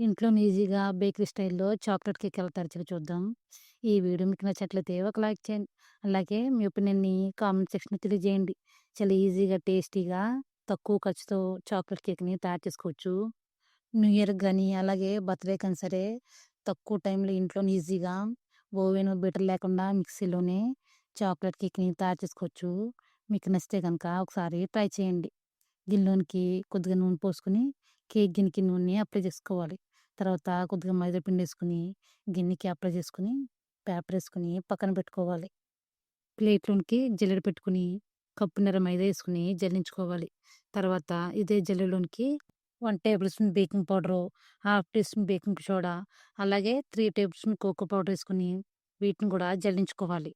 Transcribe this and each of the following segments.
ఇంట్లోనే ఈజీగా బేకరీ స్టైల్‌లో చాక్లెట్ కేక్ ఎలా తయారు చూద్దాం. ఈ వీడియో మీకు నచ్చట్లయితే ఒక లైక్ చేయండి. అలాగే మీ ఒపీనియన్‌ని కామెంట్ సెక్షన్‌లో తెలియజేయండి. చాలా ఈజీగా, టేస్టీగా, తక్కువ ఖర్చుతో చాక్లెట్ కేక్‌ని తయారు చేసుకోవచ్చు. న్యూ ఇయర్ కానీ అలాగే బర్త్డే కానీ సరే తక్కువ టైంలో ఇంట్లో ఈజీగా ఓవెన్, బీటర్ లేకుండా మిక్సీలోనే చాక్లెట్ కేక్‌ని తయారు చేసుకోవచ్చు. మీకు నచ్చితే కనుక ఒకసారి ట్రై చేయండి. గిన్నెలోనికి కొద్దిగా నూనె పోసుకొని, కేక్ గిన్నెకి నూనె అప్లై చేసుకోవాలి. తర్వాత కొద్దిగా మైదా వేసుకుని గిన్నెకి అప్లై చేసుకొని, పేపర్ వేసుకుని పక్కన పెట్టుకోవాలి. ప్లేట్‌లోనికి జల్లెడ పెట్టుకొని, కప్పున్నర మైదా వేసుకుని జల్లించుకోవాలి. తర్వాత ఇదే జల్లెలోనికి one tablespoon baking powder, half teaspoon baking soda, అలాగే three tablespoon cocoa powder వేసుకుని వీటిని కూడా జల్లించుకోవాలి.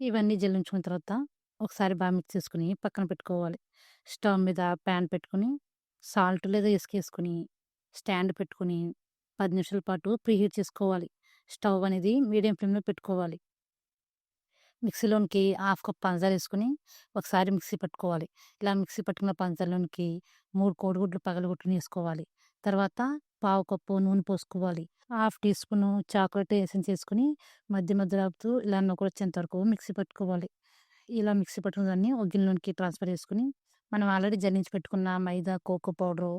ఇవన్నీ జల్లించుకున్న తర్వాత ఒకసారి బాగా మిక్స్ చేసుకుని పక్కన పెట్టుకోవాలి. స్టవ్ మీద ప్యాన్ పెట్టుకొని, సాల్ట్ లేదా ఇసుకేసుకొని, స్టాండ్ పెట్టుకొని పది నిమిషాల పాటు ప్రీహీట్ చేసుకోవాలి. స్టవ్ అనేది మీడియం ఫ్లేమ్‌లో పెట్టుకోవాలి. మిక్సీలోనికి హాఫ్ కప్ పంచదార వేసుకుని ఒకసారి మిక్సీ పట్టుకోవాలి. ఇలా మిక్సీ పట్టుకున్న పంచదారలోనికి మూడు కోడిగుడ్లు పగలగొట్టుకుని వేసుకోవాలి తర్వాత పావు కప్పు నూనె పోసుకోవాలి. Half teaspoon chocolate essence వేసుకుని మధ్య మధ్యలో ఆపుతూ ఇలా నొగరొచ్చేంత వరకు మిక్సీ పట్టుకోవాలి. ఇలా మిక్సీ పట్టుకున్న దాన్ని ఒక గిన్నెలోనికి ట్రాన్స్‌ఫర్ చేసుకుని మనం ఆల్రెడీ జల్లించి పెట్టుకున్న మైదా, కోకో పౌడరు,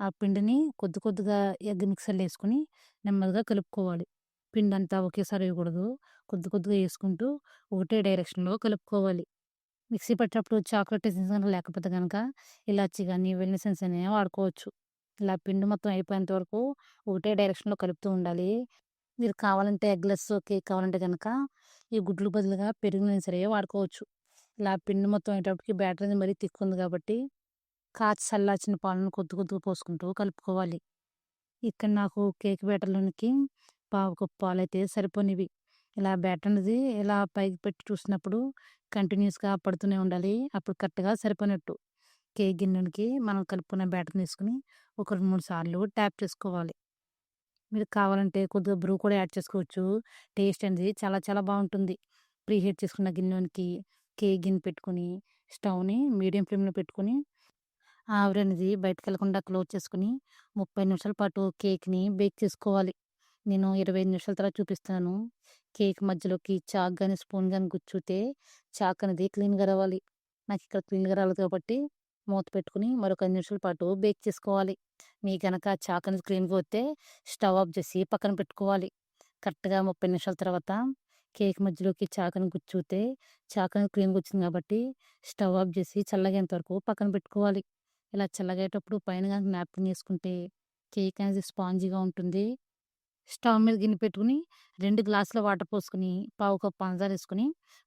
ఆ పిండిని కొద్ది కొద్దిగా ఎగ్ మిక్సర్‌లో వేసుకుని నెమ్మదిగా కలుపుకోవాలి. పిండి అంతా ఒకేసారి వేయకూడదు. కొద్ది కొద్దిగా వేసుకుంటూ ఒకటే డైరెక్షన్‌లో కలుపుకోవాలి. మిక్సీ పట్టేటప్పుడు చాక్లెట్ ఎసెన్స్ కనుక లేకపోతే కనుక ఇలాచి కానీ వెనిలా ఎసెన్స్ వాడుకోవచ్చు. ఇలా పిండి మొత్తం అయిపోయేంత వరకు ఒకటే డైరెక్షన్‌లో కలుపుతూ ఉండాలి. మీరు కావాలంటే ఎగ్‌లెస్ కేక్ కావాలంటే కనుక ఈ గుడ్లు బదులుగా పెరుగునైనా సరే వాడుకోవచ్చు. ఇలా పిండి మొత్తం అయ్యేటప్పటికి బ్యాటర్ అనేది మరీ తిక్కుంది ఉంది కాబట్టి, కాచి చల్లార్చిన పాలను కొద్ది కొద్దిగా పోసుకుంటూ కలుపుకోవాలి. ఇక్కడ నాకు కేక్ బ్యాటర్‌లోనికి పావు కప్పు పాలైతే సరిపోనివి. ఇలా బ్యాటర్ అనేది ఇలా పైకి పెట్టి చూసినప్పుడు కంటిన్యూస్గా పడుతూనే ఉండాలి. అప్పుడు కరెక్ట్‌గా సరిపోయినట్టు. కేక్ గిన్నెకి మనం కలుపుకున్న బ్యాటర్‌ని తీసుకొని ఒక 2, 3 సార్లు ట్యాప్ చేసుకోవాలి. మీరు కావాలంటే కొద్దిగా బ్రూ కూడా యాడ్ చేసుకోవచ్చు. టేస్ట్ అనేది చాలా చాలా బాగుంటుంది ప్రీహీట్ చేసుకున్న గిన్నెలోనికి కేక్ గిన్నె పెట్టుకొని, స్టవ్‌ని మీడియం ఫ్లేమ్‌లో పెట్టుకొని, ఆవిరి అనేది బయటికెళ్ళకుండా క్లోజ్ చేసుకుని ముప్పై నిమిషాల పాటు కేక్‌ని బేక్ చేసుకోవాలి. నేను 25 నిమిషాల తర్వాత చూపిస్తాను కేక్ మధ్యలోకి చాక్ కానీ స్పూన్ కానీ గుచ్చుతే చాక్ అనేది క్లీన్‌గా రావాలి. నాకు ఇక్కడ క్లీన్‌గా రాలేదు కాబట్టి మూత పెట్టుకొని మరొక ఐదు నిమిషాల పాటు బేక్ చేసుకోవాలి. మీ కనుక చాక్ అనేది క్లీన్‌గా వస్తే స్టవ్ ఆఫ్ చేసి పక్కన పెట్టుకోవాలి. కరెక్ట్‌గా 30 నిమిషాల తర్వాత కేక్ మధ్యలోకి చాకను గుచ్చితే చాకను క్రీమ్ గుచ్చింది క్లీన్‌గా వచ్చింది కాబట్టి స్టవ్ ఆఫ్ చేసి చల్లగేంత వరకు పక్కన పెట్టుకోవాలి. ఇలా చల్లగేటప్పుడు పైన గనక నాప్కిన్ ఏసుకుంటే కేక్ అనేది స్పాంజీగా ఉంటుంది. స్టవ్ మీద గిన్నె పెట్టుకొని రెండు గ్లాసుల వాటర్ పోసుకొని, పావు కప్పు పంచదార వేసుకుని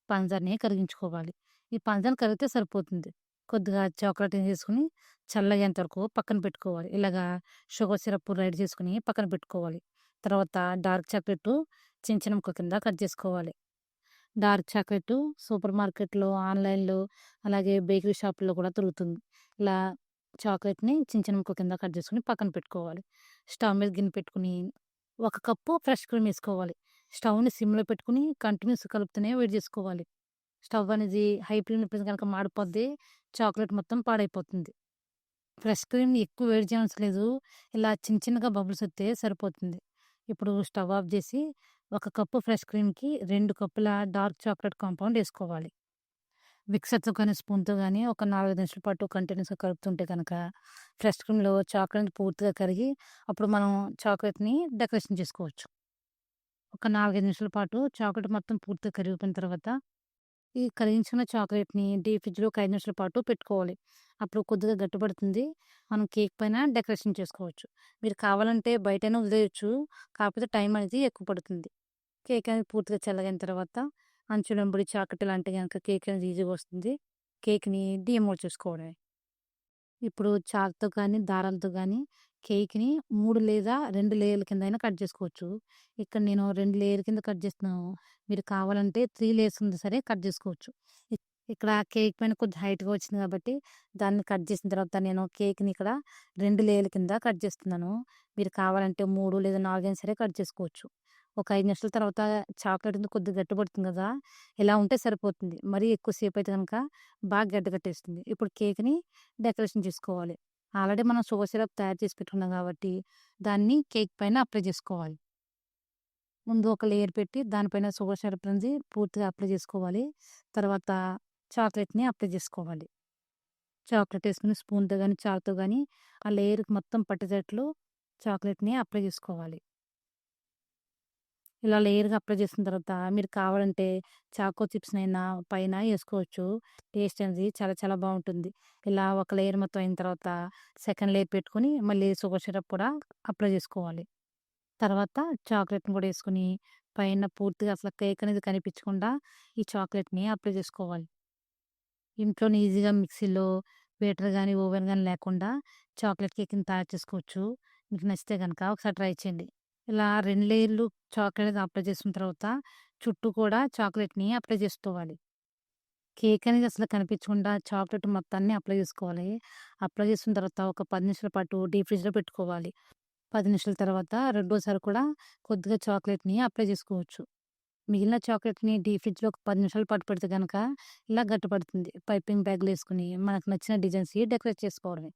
పంచదారని కరిగించుకోవాలి. ఈ పంచదార కరిగితే సరిపోతుంది. కొద్దిగా చాక్లెట్ ఏసుకొని చల్లగేంత వరకు పక్కన పెట్టుకోవాలి. ఇలాగా షుగర్ సిరప్ రెడీ చేసుకొని పక్కన పెట్టుకోవాలి. తర్వాత డార్క్ చాక్లెట్ చిన్న చిన్న ముక్క కింద కట్ చేసుకోవాలి. డార్క్ చాక్లెట్ సూపర్ మార్కెట్‌లో, ఆన్‌లైన్‌లో అలాగే బేకరీ షాపుల్లో కూడా దొరుకుతుంది. ఇలా చాక్లెట్ని చిన్న చిన్న ముక్క కింద కట్ చేసుకొని పక్కన పెట్టుకోవాలి. స్టవ్ మీద గిన్నె పెట్టుకొని, ఒక కప్పు ఫ్రెష్ క్రీమ్ వేసుకోవాలి స్టవ్‌ని సిమ్‌లో పెట్టుకొని కంటిన్యూస్ కలుపుతూనే వేడి చేసుకోవాలి. స్టవ్ అనేది హై ఫ్లేమ్ కనుక మాడిపోద్ది. చాక్లెట్ మొత్తం పాడైపోతుంది. ఫ్రెష్ క్రీమ్‌ని ఎక్కువ వేడి చేయడం లేదు. ఇలా చిన్న చిన్నగా బబుల్స్ వస్తే సరిపోతుంది. ఇప్పుడు స్టవ్ ఆఫ్ చేసి ఒక కప్పు ఫ్రెష్ క్రీమ్‌కి రెండు కప్పుల డార్క్ చాక్లెట్ కాంపౌండ్ వేసుకోవాలి మిక్సర్‌తో కానీ స్పూన్‌తో కానీ ఒక 4, 5 నిమిషాల పాటు కంటిన్యూస్గా కలుపుతుంటే కనుక ఫ్రెష్ క్రీమ్‌లో చాక్లెట్ పూర్తిగా కరిగి అప్పుడు మనం చాక్లెట్ని డెకరేషన్ చేసుకోవచ్చు. ఒక 4, 5 నిమిషాల పాటు చాక్లెట్ మొత్తం పూర్తిగా కరిగిపోయిన తర్వాత ఈ కరిగించిన చాక్లెట్ని డీప్ ఫ్రిడ్జ్‌లో ఒక 5 నిమిషాల పాటు పెట్టుకోవాలి. అప్పుడు కొద్దిగా గట్టిపడుతుంది. మనం కేక్ పైన డెకరేషన్ చేసుకోవచ్చు. మీరు కావాలంటే బయటనే వదిలేయచ్చు కాకపోతే టైం అనేది ఎక్కువ పడుతుంది. కేక్ అనేది పూర్తిగా చల్లగిన తర్వాత అంచుల వెంబడి చాక్లేట్ ఇలాంటివి కేక్ అనేది ఈజీగా వస్తుంది. కేక్‌ని డీమోల్డ్ చేసుకోవడమే. ఇప్పుడు చాక్‌తో కానీ దారాలతో కానీ కేక్‌ని 3 లేదా 2 లేయర్ల కిందైనా కట్ చేసుకోవచ్చు. ఇక్కడ నేను 2 లేయర్ కింద కట్ చేస్తున్నాను. మీరు కావాలంటే 3 లేయర్స్ ఉంది సరే కట్ చేసుకోవచ్చు. ఇక్కడ కేక్ పైన కొద్దిగా హైట్‌గా వచ్చింది కాబట్టి దాన్ని కట్ చేసిన తర్వాత నేను కేక్‌ని ఇక్కడ 2 లేయర్ల కింద కట్ చేస్తున్నాను. మీరు కావాలంటే 3 లేదా 4 అయినా సరే కట్ చేసుకోవచ్చు. ఒక 5 నిమిషాల తర్వాత చాక్లెట్ అనేది కొద్దిగా గట్టిపడుతుంది కదా! ఇలా ఉంటే సరిపోతుంది. మరీ ఎక్కువ సేపు అయితే గనక బాగా గడ్డ కట్టేస్తుంది. ఇప్పుడు కేక్‌ని డెకరేషన్ చేసుకోవాలి. ఆల్రెడీ మనం షుగర్ సిరప్ తయారు చేసి పెట్టుకున్నాం కాబట్టి దాన్ని కేక్ పైన అప్లై చేసుకోవాలి. ముందు ఒక లేయర్ పెట్టి దానిపైన షుగర్ సిరప్ అనేది పూర్తిగా అప్లై చేసుకోవాలి. తర్వాత చాక్లెట్ని అప్లై చేసుకోవాలి. చాక్లెట్ వేసుకుని స్పూన్తో కానీ చాకుతో కానీ ఆ లేయర్కి మొత్తం పట్టేటట్లు చాక్లెట్ని అప్లై చేసుకోవాలి. ఇలా లేయర్గా అప్లై చేసిన తర్వాత మీరు కావాలంటే చాకో చిప్స్నైనా పైన వేసుకోవచ్చు టేస్ట్ అనేది చాలా చాలా బాగుంటుంది. ఇలా ఒక లేయర్ మొత్తం అయిన తర్వాత సెకండ్ లేయర్ పెట్టుకొని మళ్ళీ షుగర్ సిరప్ కూడా అప్లై చేసుకోవాలి. తర్వాత చాక్లెట్ని కూడా వేసుకుని పైన పూర్తిగా అసలు కేక్ అనేది కనిపించకుండా ఈ చాక్లెట్ని అప్లై చేసుకోవాలి. ఇంట్లోనే ఈజీగా మిక్సీలో బేటర్ కానీ ఓవెన్ కానీ లేకుండా చాక్లెట్ కేక్ని తయారు చేసుకోవచ్చు. మీకు నచ్చితే కనుక ఒకసారి ట్రై చేయండి. ఇలా రెండు లేయర్లు చాక్లెట్ అప్లై చేసిన తర్వాత చుట్టూ కూడా చాక్లెట్ని అప్లై చేసుకోవాలి. కేక్ అనేది అసలు కనిపించకుండా చాక్లెట్ మొత్తాన్ని అప్లై చేసుకోవాలి. అప్లై చేసిన తర్వాత ఒక పది నిమిషాల పాటు డీప్ ఫ్రిడ్జ్లో పెట్టుకోవాలి. పది నిమిషాల తర్వాత రెండోసారి కూడా కొద్దిగా చాక్లెట్ని అప్లై చేసుకోవచ్చు. మిగిలిన చాక్లెట్ని డీప్ ఫ్రిడ్జ్లో ఒక పది నిమిషాలు పాటు పెడితే కనుక ఇలా గట్టిపడుతుంది. పైపింగ్ బ్యాగ్లు వేసుకుని మనకు నచ్చిన డిజైన్స్ డెకరేట్ చేసుకోవడమే.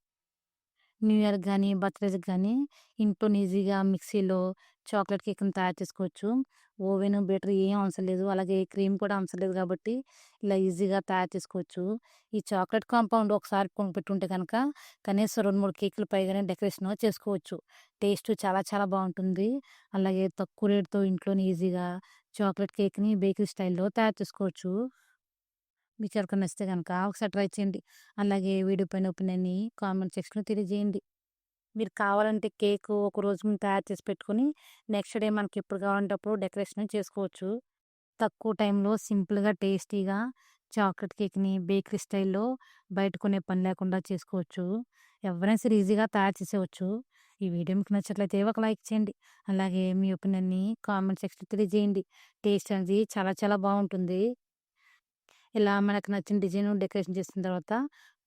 న్యూ ఇయర్ కానీ బర్త్డేస్కి కానీ ఇంట్లో ఈజీగా మిక్సీలో చాక్లెట్ కేక్ని తయారు చేసుకోవచ్చు. ఓవెన్ బెటర్ ఏం అవసరం లేదు. అలాగే క్రీమ్ కూడా అవసరం లేదు కాబట్టి ఇలా ఈజీగా తయారు చేసుకోవచ్చు. ఈ చాక్లెట్ కాంపౌండ్ ఒకసారి పెట్టుంటే కనుక కనీసం రెండు మూడు కేకులు పైగానే డెకరేషన్ చేసుకోవచ్చు. టేస్ట్ చాలా చాలా బాగుంటుంది. అలాగే తక్కువ రేటుతో ఇంట్లోనే ఈజీగా చాక్లెట్ కేక్ని బేకరీ స్టైల్లో తయారు చేసుకోవచ్చు. మీకు ఎవరికైనా నచ్చితే కనుక ఒకసారి ట్రై చేయండి. అలాగే వీడియో పైన ఒపీనియన్ని కామెంట్ సెక్షన్లో తెలియజేయండి. మీరు కావాలంటే కేక్ ఒక రోజు ముందు తయారు చేసి పెట్టుకొని నెక్స్ట్ డే మనకి ఎప్పుడు కావాలంటే అప్పుడు డెకరేషన్ చేసుకోవచ్చు. తక్కువ టైంలో సింపుల్గా టేస్టీగా చాక్లెట్ కేక్ని బేకరీ స్టైల్లో బయట కొనే పని లేకుండా చేసుకోవచ్చు. ఎవరైనా సరే ఈజీగా తయారు చేసేవచ్చు ఈ వీడియో మీకు నచ్చట్లయితే ఒక లైక్ చేయండి. అలాగే మీ ఒపీనియన్ని కామెంట్ సెక్షన్ తెలియజేయండి. టేస్ట్ అనేది చాలా చాలా బాగుంటుంది. ఇలా మనకు నచ్చిన డిజైన్ డెకరేషన్ చేసిన తర్వాత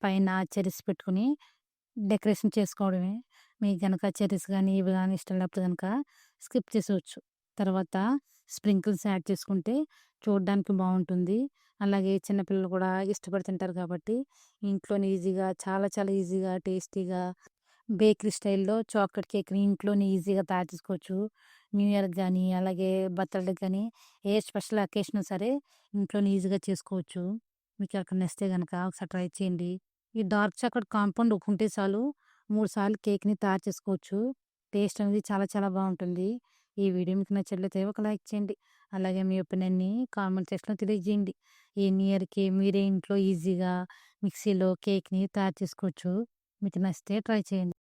పైన చెరీస్ పెట్టుకుని డెకరేషన్ చేసుకోవడమే. మీకు కనుక చెరీస్ కానీ ఇవి కానీ ఇష్టం లేకపోతే కనుక స్కిప్ చేసేవచ్చు తర్వాత స్ప్రింకిల్స్ యాడ్ చేసుకుంటే చూడడానికి బాగుంటుంది. అలాగే చిన్నపిల్లలు కూడా ఇష్టపడి తింటారు కాబట్టి ఇంట్లోనే ఈజీగా చాలా చాలా ఈజీగా టేస్టీగా బేకరీ స్టైల్లో చాక్లెట్ కేక్ని ఇంట్లోనే ఈజీగా తయారు చేసుకోవచ్చు. న్యూ ఇయర్కి కానీ అలాగే బర్త్డేకి కానీ ఏ స్పెషల్ అకేషన్ సరే ఇంట్లోనే ఈజీగా చేసుకోవచ్చు. మీకు అక్కడ నచ్చితే కనుక ఒకసారి ట్రై చేయండి. ఈ డార్క్ చాక్లెట్ కాంపౌండ్ ఉంటే చాలు మూడు సార్లు కేక్ని తయారు చేసుకోవచ్చు. టేస్ట్ అనేది చాలా చాలా బాగుంటుంది. ఈ వీడియో మీకు నచ్చట్లయితే ఒక లైక్ చేయండి. అలాగే మీ ఒపీనియన్ని కామెంట్ సెక్షన్లో తెలియజేయండి. ఈ న్యూ ఇయర్కి మీరే ఇంట్లో ఈజీగా మిక్సీలో కేక్ని తయారు చేసుకోవచ్చు. మీకు నచ్చితే ట్రై చేయండి.